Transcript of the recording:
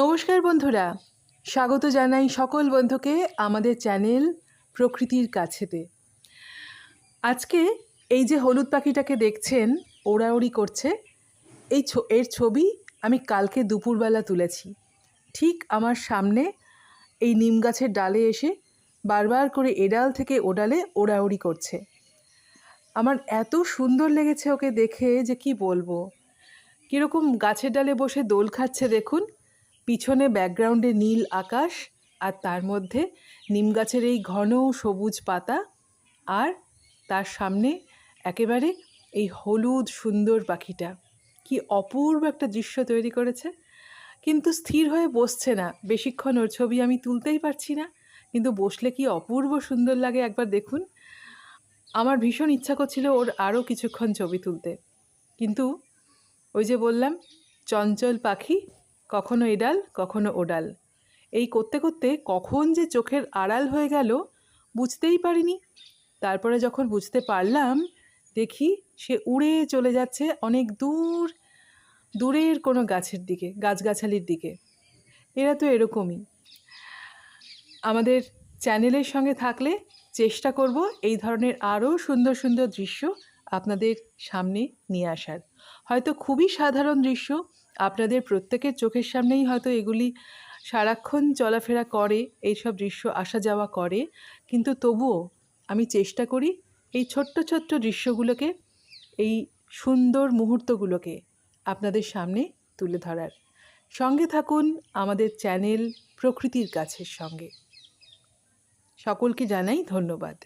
নমস্কার বন্ধুরা। স্বাগত জানাই সকল বন্ধুকে আমাদের চ্যানেল প্রকৃতির কাছেতে। আজকে এই যে হলুদ পাখিটাকে দেখছেন ওড়াউড়ি করছে, এই এর ছবি আমি কালকে দুপুরবেলা তুলেছি। ঠিক আমার সামনে এই নিম গাছের ডালে এসে বারবার করে এডাল থেকে ওডালে ওড়াউড়ি করছে। আমার এত সুন্দর লেগেছে ওকে দেখে যে কি বলব? কীরকম গাছের ডালে বসে দোল খাচ্ছে দেখুন পিছনে ব্যাকগ্রাউন্ডে নীল আকাশ আর তার মধ্যে নিম গাছের এই ঘন সবুজ পাতা আর তার সামনে একেবারে এই হলুদ সুন্দর পাখিটা। কি অপূর্ব একটা দৃশ্য তৈরি করেছে। কিন্তু স্থির হয়ে বসছে না। বেশিক্ষণ ওর ছবি আমি তুলতেই পারছি না। কিন্তু বসলে কি অপূর্ব সুন্দর লাগে একবার দেখুন। আমার ভীষণ ইচ্ছা করছিল ওর আরও কিছুক্ষণ ছবি তুলতে। কিন্তু ওই যে বললাম, চঞ্চল পাখি কখনো এডাল কখনো ওডাল এই করতে করতে কখন যে চোখের আড়াল হয়ে গেল, বুঝতেই পারিনি। তারপরে যখন বুঝতে পারলাম, দেখি সে উড়ে চলে যাচ্ছে অনেক দূর, দূরের কোনো গাছের দিকে, গাছগাছালির দিকে। এরা তো এরকমই। আমাদের চ্যানেলের সঙ্গে থাকলে চেষ্টা করব এই ধরনের আরও সুন্দর সুন্দর দৃশ্য আপনাদের সামনে নিয়ে আসার। হয়তো খুবই সাধারণ দৃশ্য, আপনাদের প্রত্যেকের চোখের সামনেই হয়তো এগুলি সারাক্ষণ চলাফেরা করে, এইসব দৃশ্য আসা যাওয়া করে, কিন্তু তবুও আমি চেষ্টা করি এই ছোট্ট ছোট্ট দৃশ্যগুলোকে, এই সুন্দর মুহূর্তগুলোকে আপনাদের সামনে তুলে ধরার। সঙ্গে থাকুন আমাদের চ্যানেল প্রকৃতির কাছের সঙ্গে। সকলকে জানাই ধন্যবাদ।